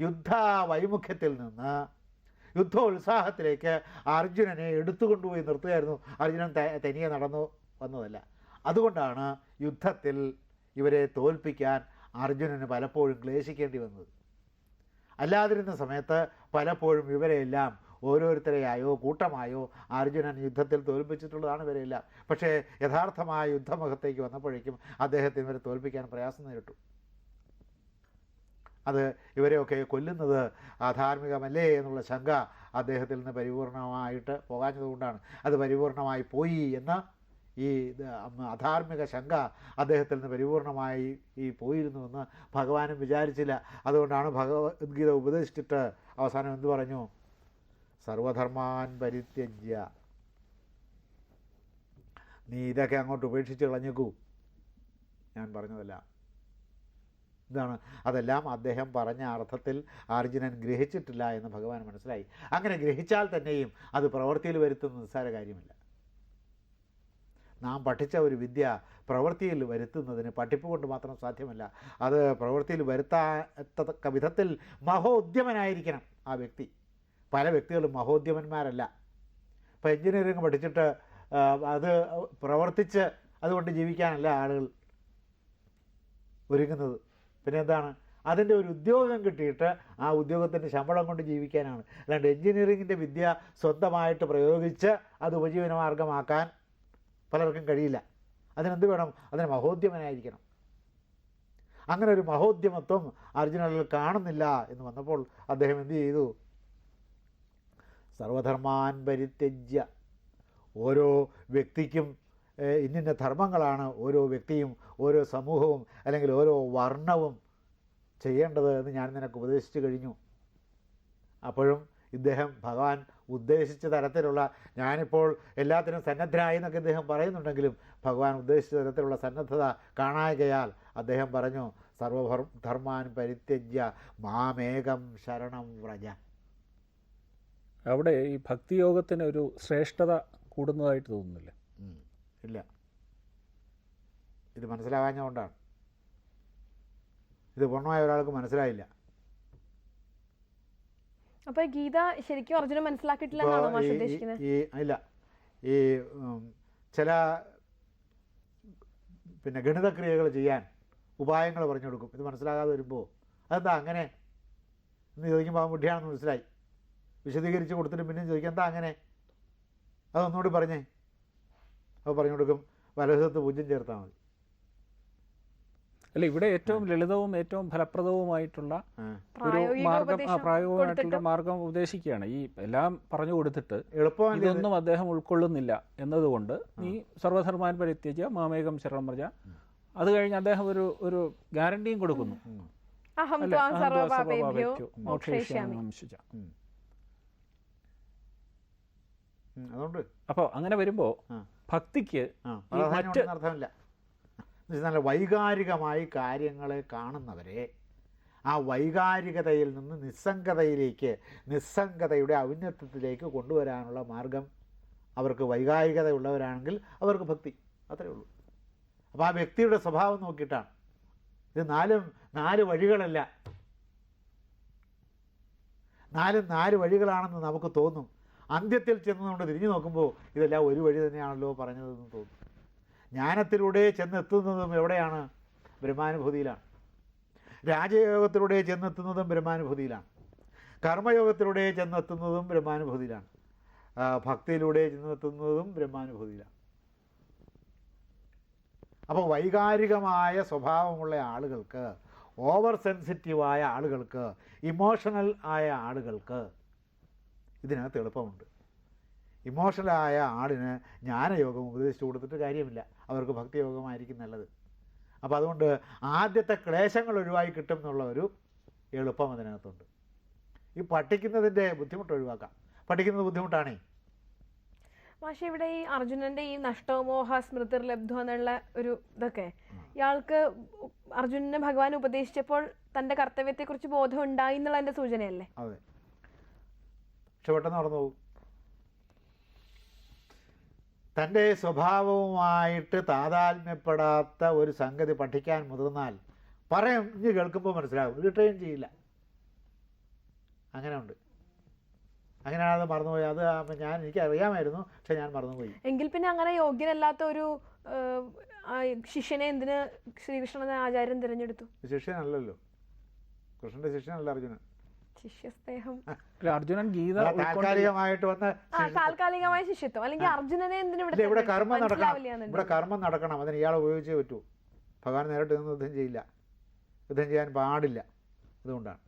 യുദ്ധ വൈമുഖ്യത്തിൽ നിന്ന് യുദ്ധോത്സാഹത്തിലേക്ക് അർജുനനെ എടുത്തുകൊണ്ടുപോയി നിർത്തുകയായിരുന്നു. അർജുനൻ തനിയെ നടന്നു വന്നതല്ല. അതുകൊണ്ടാണ് യുദ്ധത്തിൽ ഇവരെ തോൽപ്പിക്കാൻ അർജുനന് പലപ്പോഴും ക്ലേശിക്കേണ്ടി വന്നത്. അല്ലാതിരുന്ന സമയത്ത് പലപ്പോഴും ഇവരെയെല്ലാം ഓരോരുത്തരെയായോ കൂട്ടമായോ അർജുനൻ യുദ്ധത്തിൽ തോൽപ്പിച്ചിട്ടുള്ളതാണ് ഇവരെല്ലാം പക്ഷേ യഥാർത്ഥമായ യുദ്ധമുഖത്തേക്ക് വന്നപ്പോഴേക്കും അദ്ദേഹത്തിന് ഇവരെ തോൽപ്പിക്കാൻ പ്രയാസം നേരിട്ടു. അത് ഇവരെയൊക്കെ കൊല്ലുന്നത് അധാർമികമല്ലേ എന്നുള്ള ശങ്ക അദ്ദേഹത്തിൽ നിന്ന് പരിപൂർണമായിട്ട് പോകാഞ്ഞതുകൊണ്ടാണ്. അത് പരിപൂർണമായി പോയി എന്ന ഈ അധാർമിക ശങ്ക അദ്ദേഹത്തിൽ നിന്ന് പരിപൂർണമായി ഈ പോയിരുന്നുവെന്ന് ഭഗവാനും വിചാരിച്ചില്ല. അതുകൊണ്ടാണ് ഭഗവത്ഗീത ഉപദേശിച്ചിട്ട് അവസാനം എന്തു പറഞ്ഞു? സർവധർമാൻ പരിത്യജ്യ നീ ഇതൊക്കെ അങ്ങോട്ട് ഉപേക്ഷിച്ച് കളഞ്ഞേക്കൂ. ഞാൻ പറഞ്ഞതല്ല. ഇതാണ്. അതെല്ലാം അദ്ദേഹം പറഞ്ഞ അർത്ഥത്തിൽ അർജുനൻ ഗ്രഹിച്ചിട്ടില്ല എന്ന് ഭഗവാൻ മനസ്സിലായി. അങ്ങനെ ഗ്രഹിച്ചാൽ തന്നെയും അത് പ്രവൃത്തിയിൽ വരുത്തുന്ന നിസ്സാര കാര്യമില്ല. നാം പഠിച്ച ഒരു വിദ്യ പ്രവൃത്തിയിൽ വരുത്തുന്നതിന് പഠിപ്പ് കൊണ്ട് മാത്രം സാധ്യമല്ല. അത് പ്രവൃത്തിയിൽ വരുത്താത്തക്ക വിധത്തിൽ മഹോദ്യമനായിരിക്കണം ആ വ്യക്തി. പല വ്യക്തികളും മഹോദ്യമന്മാരല്ല. ഇപ്പോൾ എഞ്ചിനീയറിംഗ് പഠിച്ചിട്ട് അത് പ്രവർത്തിച്ച് അതുകൊണ്ട് ജീവിക്കാനല്ല ആളുകൾ ഒരുങ്ങുന്നത്. പിന്നെ എന്താണ് അതിന്റെ ഒരു ഉദ്യോഗം കിട്ടിയിട്ട് ആ ഉദ്യോഗത്തിന്റെ ശമ്പളം കൊണ്ട് ജീവിക്കാനാണ്. അല്ലാണ്ട് എൻജിനീയറിങ്ങിന്റെ വിദ്യ സ്വന്തമായിട്ട് പ്രയോഗിച്ച് അത് ഉപജീവനമാർഗമാക്കാൻ പലർക്കും കഴിയില്ല. അതിനെന്ത് വേണം? അതിന് മഹോദ്യമനായിരിക്കണം. അങ്ങനെ ഒരു മഹോദ്യമത്വം അർജുനനിൽ കാണുന്നില്ല എന്ന് വന്നപ്പോൾ അദ്ദേഹം എന്ത് ചെയ്തു? സർവധർമാൻ പരിത്യജ്യ. ഓരോ വ്യക്തിക്കും ഇന്നിന്ന ധർമ്മങ്ങളാണ് ഓരോ വ്യക്തിയും ഓരോ സമൂഹവും അല്ലെങ്കിൽ ഓരോ വർണവും ചെയ്യേണ്ടത് എന്ന് ഞാൻ നിനക്ക് ഉപദേശിച്ചു കഴിഞ്ഞു അപ്പോഴും ഇദ്ദേഹം ഭഗവാൻ ഉദ്ദേശിച്ച തരത്തിലുള്ള ഞാനിപ്പോൾ എല്ലാത്തിനും സന്നദ്ധനായി എന്നൊക്കെ ഇദ്ദേഹം പറയുന്നുണ്ടെങ്കിലും ഭഗവാൻ ഉദ്ദേശിച്ച തരത്തിലുള്ള സന്നദ്ധത കാണായകയാൽ അദ്ദേഹം പറഞ്ഞു സർവധർ ധർമാൻ പരിത്യജ്യ മാമേകം ശരണം വ്രജ അവിടെ ഈ ഭക്തിയോഗത്തിന് ഒരു ശ്രേഷ്ഠത കൂടുന്നതായിട്ട് തോന്നുന്നില്ല. ഇല്ല. ഇത് മനസ്സിലാകാഞ്ഞതുകൊണ്ടാണ് ഇത് പൂർണമായ ഒരാൾക്ക് മനസ്സിലായില്ല. അപ്പോൾ ഗീത ശരിക്കും അർജുനൻ മനസ്സിലാക്കിയിട്ടില്ല ഈ- ഇല്ല. ഈ ചില പിന്നെ ഗണിതക്രിയകൾ ചെയ്യാൻ ഉപായങ്ങൾ പറഞ്ഞു കൊടുക്കും. ഇത് മനസ്സിലാകാതെ വരുമ്പോൾ അതെന്താ അങ്ങനെ? എന്ന് ചോദിക്കുമ്പോൾ അവൻ ബുദ്ധിയാണെന്ന് മനസ്സിലായി. വിശദീകരിച്ച് കൊടുത്തിട്ട് പിന്നെയും ചോദിക്കാം എന്താ അങ്ങനെ? അതൊന്നുകൂടി പറഞ്ഞേ. അപ്പോൾ പറഞ്ഞു കൊടുക്കും വലതുവശത്ത് പൂജ്യം ചേർത്താൽ മതി. അല്ല ഇവിടെ ഏറ്റവും ലളിതവും ഏറ്റവും ഫലപ്രദവുമായിട്ടുള്ള. ഒരു മാർഗം പ്രായോഗികമായിട്ടുള്ള മാർഗം ഉപദേശിക്കുകയാണ് ഈ എല്ലാം പറഞ്ഞു കൊടുത്തിട്ട് ഇതൊന്നും അദ്ദേഹം ഉൾക്കൊള്ളുന്നില്ല എന്നതുകൊണ്ട് നീ സർവധർമാൻ പരിത്യജ മാമേകം ശരണം പറഞ്ഞ അത് കഴിഞ്ഞ് അദ്ദേഹം ഒരു ഒരു ഗ്യാരണ്ടിയും കൊടുക്കുന്നു. അഹം അതുകൊണ്ട് അപ്പോൾ അങ്ങനെ വരുമ്പോൾ ഭക്തിക്ക് മറ്റ് അർത്ഥമില്ല. നല്ല വൈകാരികമായി കാര്യങ്ങളെ കാണുന്നവരെ ആ വൈകാരികതയിൽ നിന്ന് നിസ്സംഗതയിലേക്ക് നിസ്സംഗതയുടെ ഔന്നത്യത്തിലേക്ക് കൊണ്ടുവരാനുള്ള മാർഗം അവർക്ക് വൈകാരികത ഉള്ളവരാണെങ്കിൽ അവർക്ക് ഭക്തി. അത്രയേ ഉള്ളൂ. അപ്പോൾ ആ വ്യക്തിയുടെ സ്വഭാവം നോക്കിയിട്ടാണ്. ഇത് നാലും നാല് വഴികളല്ല. നാലും നാല് വഴികളാണെന്ന് നമുക്ക് തോന്നും. അന്ത്യത്തിൽ ചെന്നുകൊണ്ട് തിരിഞ്ഞു നോക്കുമ്പോൾ ഇതെല്ലാം ഒരു വഴി തന്നെയാണല്ലോ പറഞ്ഞതെന്ന് തോന്നുന്നു ജ്ഞാനത്തിലൂടെ ചെന്നെത്തുന്നതും എവിടെയാണ്? ബ്രഹ്മാനുഭൂതിയിലാണ്. രാജയോഗത്തിലൂടെ ചെന്നെത്തുന്നതും ബ്രഹ്മാനുഭൂതിയിലാണ്. കർമ്മയോഗത്തിലൂടെ ചെന്നെത്തുന്നതും ബ്രഹ്മാനുഭൂതിയിലാണ്. ഭക്തിയിലൂടെ ചെന്നെത്തുന്നതും ബ്രഹ്മാനുഭൂതിയിലാണ്. അപ്പോൾ വൈകാരികമായ സ്വഭാവമുള്ള ആളുകൾക്ക് ഓവർ സെൻസിറ്റീവായ ആളുകൾക്ക് ഇമോഷണൽ ആയ ആളുകൾക്ക് ഇതിനകത്ത് എളുപ്പമുണ്ട്. ഇമോഷണലായ ആളിന് ജ്ഞാനയോഗം ഉപദേശിച്ചു കൊടുത്തിട്ട് കാര്യമില്ല. അവർക്ക് ഭക്തിയോഗമായിരിക്കും നല്ലത്. അപ്പോൾ അതുകൊണ്ട് ആദ്യത്തെ ക്ലേശങ്ങൾ ഒഴിവായി കിട്ടും എന്നുള്ള ഒരു എളുപ്പം അതിനകത്തുണ്ട്. ഈ പഠിക്കുന്നതിന്റെ ബുദ്ധിമുട്ട് ഒഴിവാക്കാം. പഠിക്കുന്നത് ബുദ്ധിമുട്ടാണേ? മാഷെ ഇവിടെ ഈ അർജുനന്റെ ഈ നഷ്ടമോഹ സ്മൃതിർ ലബ്ധം എന്നുള്ള ഒരു ഇതൊക്കെ ഇയാൾക്ക് അർജുനനെ ഭഗവാൻ ഉപദേശിച്ചപ്പോൾ തന്റെ കർത്തവ്യത്തെ കുറിച്ച് ബോധം ഉണ്ടായി എന്നുള്ള എന്റെ സൂചനയല്ലേ പക്ഷെ നടന്നു പോകും. തന്റെ സ്വഭാവവുമായിട്ട് താതാത്മ്യപ്പെടാത്ത ഒരു സംഗതി പഠിക്കാൻ മുതിർന്നാൽ പറയും ഇനി കേൾക്കുമ്പോൾ മനസ്സിലാകും റിട്ടേൺ ചെയ്യില്ല. അങ്ങനെ ഉണ്ട് അങ്ങനെയാണ് അത് മറന്നുപോയി. അത് ഞാൻ എനിക്ക് അറിയാമായിരുന്നു പക്ഷെ ഞാൻ മറന്നുപോയി. എങ്കിൽ പിന്നെ അങ്ങനെ യോഗ്യനല്ലാത്ത ഒരു ശിഷ്യനെ എന്തിന് ശ്രീകൃഷ്ണൻ ആചാര്യൻ തിരഞ്ഞെടുത്തു? ശിഷ്യനല്ലല്ലോ. കൃഷ്ണന്റെ ശിഷ്യനല്ല അർജുനൻ. ശിഷ്യസ്നേഹം. അർജുനൻ ഗീത താൽക്കാലികമായിട്ട് വന്ന ആ താൽക്കാലികമായ ശിഷ്യത്വം. അല്ലെങ്കിൽ അർജുനനെ എന്തിനു ഇവിടെ കർമ്മം നടക്കണം. ഇവിടെ കർമ്മം നടക്കണം. അതിന് ഇയാളെ ഉപയോഗിച്ചേ പറ്റൂ. ഭഗവാൻ നേരിട്ട് നിന്ന് യുദ്ധം ചെയ്യില്ല. യുദ്ധം ചെയ്യാൻ പാടില്ല. അതുകൊണ്ടാണ്.